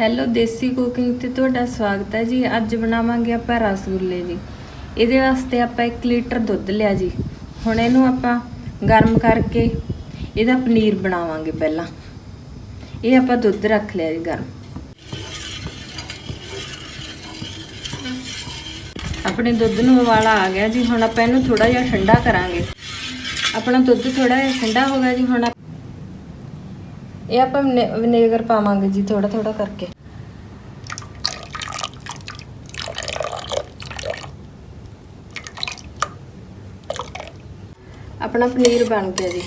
Hello ਦੇਸੀ cooking ਤੇ ਤੁਹਾਡਾ ਸਵਾਗਤ ਹੈ ਜੀ। ਅੱਜ ਬਣਾਵਾਂਗੇ ਆਪਾਂ ਰਸਗੁੱਲੇ ਜੀ। ਇਹਦੇ ਵਾਸਤੇ ਆਪਾਂ 1 ਲੀਟਰ ਦੁੱਧ ਲਿਆ ਜੀ। ਹੁਣ ਇਹਨੂੰ ਆਪਾਂ ਗਰਮ ਕਰਕੇ ਇਹਦਾ ਪਨੀਰ ਬਣਾਵਾਂਗੇ ਪਹਿਲਾਂ। ਇਹ ਆਪਾਂ ਦੁੱਧ ਰੱਖ ਲਿਆ ਜੀ ਗਰਮ। ਆਪਣੇ ਦੁੱਧ ਨੂੰ ਉਬਾਲਾ ਆ ਗਿਆ ਜੀ। ਹੁਣ ਆਪਾਂ ਇਹਨੂੰ ਥੋੜਾ ਜਿਹਾ ਠੰਡਾ ਕਰਾਂਗੇ। ਆਪਣਾ ਦੁੱਧ ਥੋੜਾ ਜਿਹਾ ਠੰਡਾ ਹੋ ਗਿਆ ਜੀ। ਹੁਣ ਇਹ ਆਪਾਂ ਵਿਨੇ- ਵਿਨੇਗਰ ਪਾਵਾਂਗੇ ਜੀ ਥੋੜਾ ਥੋੜਾ ਕਰਕੇ। ਆਪਣਾ ਪਨੀਰ ਬਣ ਗਿਆ ਜੀ।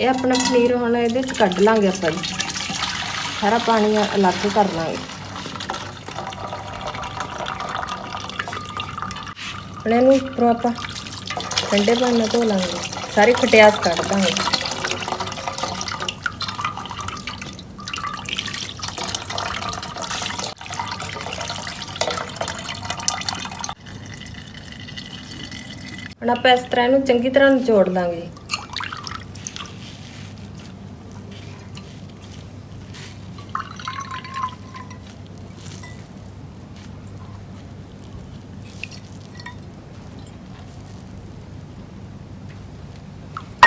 ਇਹ ਆਪਣਾ ਪਨੀਰ ਹੁਣ ਇਹਦੇ ਚ ਕੱਢ ਲਾਂਗੇ ਆਪਾਂ ਜੀ। ਸਾਰਾ ਪਾਣੀ ਅਲੱਗ ਕਰ ਲਾਂਗੇ। ਹੁਣ ਇਹਨੂੰ ਉੱਪਰੋਂ ਆਪਾਂ ਠੰਡੇ ਪਾਣੀ ਨਾਲ ਧੋ ਲਾਂਗੇ। ਸਾਰੀ ਖਟਿਆਸ ਕੱਢ ਦਾਂਗੇ। ਹੁਣ ਆਪਾਂ ਇਸ ਤਰ੍ਹਾਂ ਇਹਨੂੰ ਚੰਗੀ ਤਰ੍ਹਾਂ ਨਿਚੋੜ ਲਾਂਗੇ।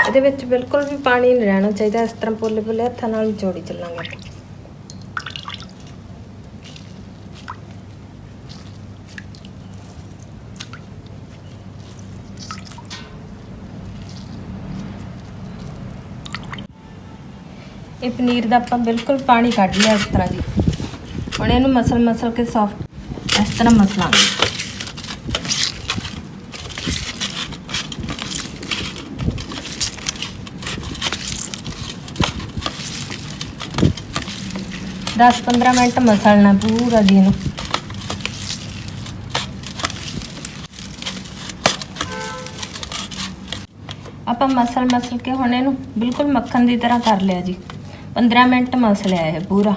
ਇਹਦੇ ਵਿੱਚ ਬਿਲਕੁਲ ਵੀ ਪਾਣੀ ਨਹੀਂ ਰਹਿਣਾ ਚਾਹੀਦਾ, ਇਸ ਤਰ੍ਹਾਂ ਪੋਲੇ ਪੋਲੇ ਹੱਥਾਂ ਨਾਲ ਨਿਚੋੜੀ ਚੱਲਾਂਗੇ। ਇਹ ਪਨੀਰ ਦਾ ਆਪਾਂ ਬਿਲਕੁਲ ਪਾਣੀ ਕੱਢ ਲਿਆ ਇਸ ਤਰ੍ਹਾਂ ਜੀ। ਹੁਣ ਇਹਨੂੰ ਮਸਲ ਮਸਲ ਕੇ ਸੌਫਟ ਇਸ ਤਰ੍ਹਾਂ ਮਸਲਾਂਗੇ। ਦਸ 15 ਮਿੰਟ ਮਸਲਣਾ ਪੂਰਾ ਜੀ ਇਹਨੂੰ। ਆਪਾਂ ਮਸਲ ਮਸਲ ਕੇ ਹੁਣ ਇਹਨੂੰ ਬਿਲਕੁਲ ਮੱਖਣ ਦੀ ਤਰ੍ਹਾਂ ਕਰ ਲਿਆ ਜੀ। 15 ਮਿੰਟ ਮਸਲਿਆ ਇਹ ਪੂਰਾ।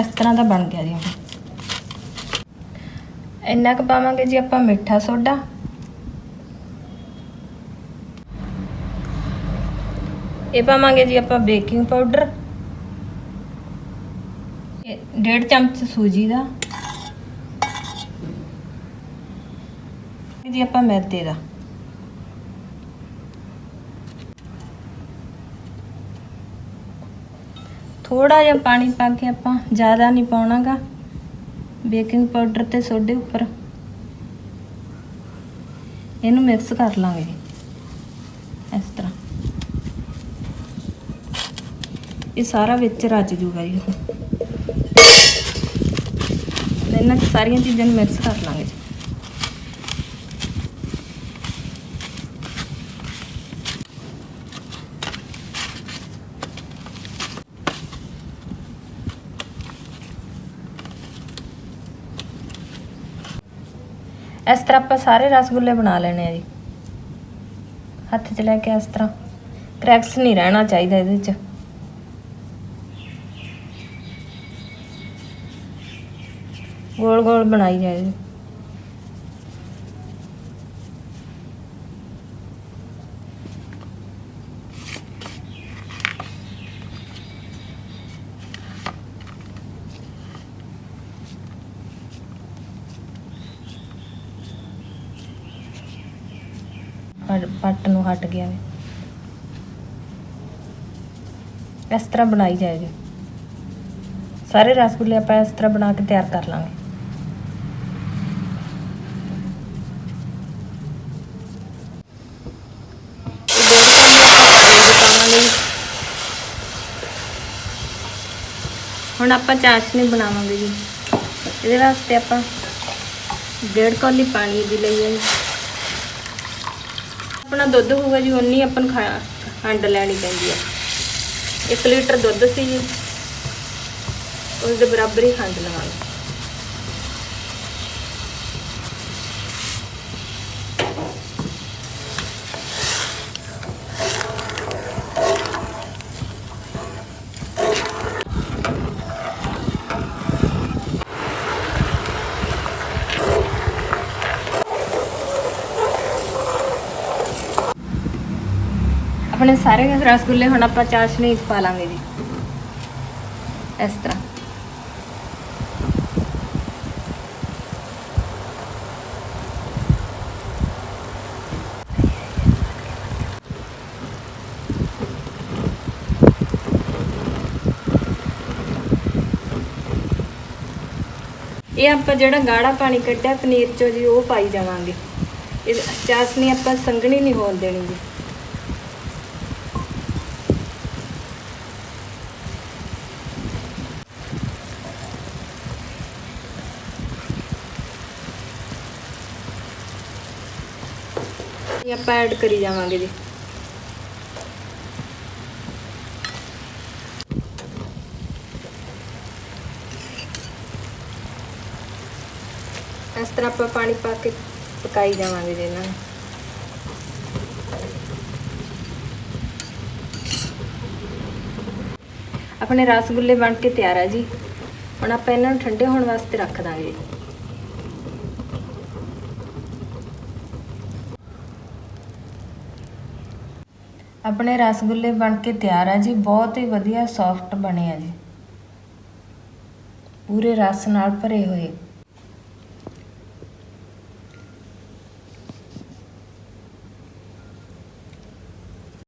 ਇਸ ਤਰ੍ਹਾਂ ਦਾ ਬਣ ਗਿਆ ਜੀ ਹੁਣ ਇੰਨਾ ਕੁ ਪਾਵਾਂਗੇ ਜੀ ਆਪਾਂ ਮਿੱਠਾ ਸੋਡਾ। ਇਹ ਪਾਵਾਂਗੇ ਜੀ ਆਪਾਂ ਬੇਕਿੰਗ ਪਾਊਡਰ। ਡੇਢ ਚਮਚ ਸੂਜੀ ਦਾ। ਜੀ ਆਪਾਂ ਮੈਦੇ ਦਾ। ਥੋੜਾ ਜਿਹਾ ਪਾਣੀ ਪਾ ਕੇ ਆਪਾਂ ਜ਼ਿਆਦਾ ਨਹੀਂ ਪਾਉਣਾਗਾ। ਬੇਕਿੰਗ ਪਾਊਡਰ ਤੇ ਸੋਡੇ ਉੱਪਰ। ਇਹਨੂੰ ਮਿਕਸ ਕਰ ਲਾਂਗੇ। ਇਸ ਤਰ੍ਹਾਂ। ਇਹ ਸਾਰਾ ਵਿੱਚ ਰਚ ਜੂਗਾ ਜੀ ਇਹਨਾਂ 'ਚ ਸਾਰੀਆਂ ਚੀਜ਼ਾਂ ਨੂੰ ਮਿਕਸ ਕਰ ਲਾਂਗੇ ਜੀ। ਇਸ ਤਰ੍ਹਾਂ ਆਪਾਂ ਸਾਰੇ ਰਸਗੁੱਲੇ ਬਣਾ ਲੈਣੇ ਆ ਜੀ। ਹੱਥ 'ਚ ਲੈ ਕੇ ਇਸ ਤਰ੍ਹਾਂ। ਕ੍ਰੈਕਸ ਨਹੀਂ ਰਹਿਣਾ ਚਾਹੀਦਾ ਇਹਦੇ 'ਚ। ਗੋਲ ਗੋਲ ਬਣਾਈ ਜਾਏ। ਪੱਟ- ਨੂੰ ਹਟ ਗਿਆ ਵੇ। ਇਸ ਤਰ੍ਹਾਂ ਬਣਾਈ ਜਾਏਗੀ। ਸਾਰੇ ਰਸਗੁੱਲੇ ਆਪਾਂ ਇਸ ਤਰ੍ਹਾਂ ਬਣਾ ਕੇ ਤਿਆਰ ਕਰ ਲਾਂਗੇ। ਹੁਣ ਆਪਾਂ ਚਾਸ਼ਨੀ ਬਣਾਵਾਂਗੇ ਜੀ। ਇਹਦੇ ਵਾਸਤੇ ਆਪਾਂ ਡੇਢ ਕੌਲੀ ਪਾਣੀ ਦੀ ਲਈ ਹੈ ਜੀ ਆਪਣਾ ਦੁੱਧ ਹੋਊਗਾ ਜੀ ਉਨੀ ਆਪਾਂ ਨੂੰ ਖਾ- ਖੰਡ ਲੈਣੀ ਪੈਂਦੀ ਹੈ 1 ਲੀਟਰ ਦੁੱਧ ਸੀ ਜੀ ਉਸ ਦੇ ਬਰਾਬਰ ਹੀ ਖੰਡ ਲਵਾਂਗੇ। ਆਪਣੇ ਸਾਰੇ ਰਸਗੁੱਲੇ ਹੁਣ ਆਪਾਂ ਚਾਸ਼ਨੀ 'ਚ ਪਾ ਲਾਂਗੇ ਜੀ। ਇਸ ਤਰ੍ਹਾਂ। ਇਹ ਆਪਾਂ ਜਿਹੜਾ ਗਾੜਾ ਪਾਣੀ ਕੱਢਿਆ, ਪਨੀਰ ਚੋਂ ਜੀ, ਉਹ ਪਾਈ ਜਾਵਾਂਗੇ। ਇਹ ਚਾਸ਼ਨੀ ਆਪਾਂ ਸੰਘਣੀ ਨਹੀਂ ਹੋਣ ਦੇਣੀ ਜੀ। ਇਹ ਆਪਾਂ ਐਡ ਕਰੀ ਜਾਵਾਂਗੇ ਜੀ। ਇਸ ਤਰ੍ਹਾਂ ਆਪਾਂ ਪਾਣੀ ਪਾ ਕੇ ਪਕਾਈ ਜਾਵਾਂਗੇ ਜੀ ਇਹਨਾਂ ਨੂੰ। ਆਪਣੇ ਰਸਗੁੱਲੇ ਬਣ ਕੇ ਤਿਆਰ ਆ ਜੀ। ਹੁਣ ਆਪਾਂ ਇਹਨਾਂ ਨੂੰ ਠੰਡੇ ਹੋਣ ਵਾਸਤੇ ਰੱਖ ਦਾਂਗੇ। ਆਪਣੇ ਰਸਗੁੱਲੇ ਬਣ ਕੇ ਤਿਆਰ ਆ ਜੀ, ਬਹੁਤ ਹੀ ਵਧੀਆ ਸੌਫਟ ਬਣੇ ਆ ਜੀ। ਪੂਰੇ ਰਸ ਨਾਲ ਭਰੇ ਹੋਏ।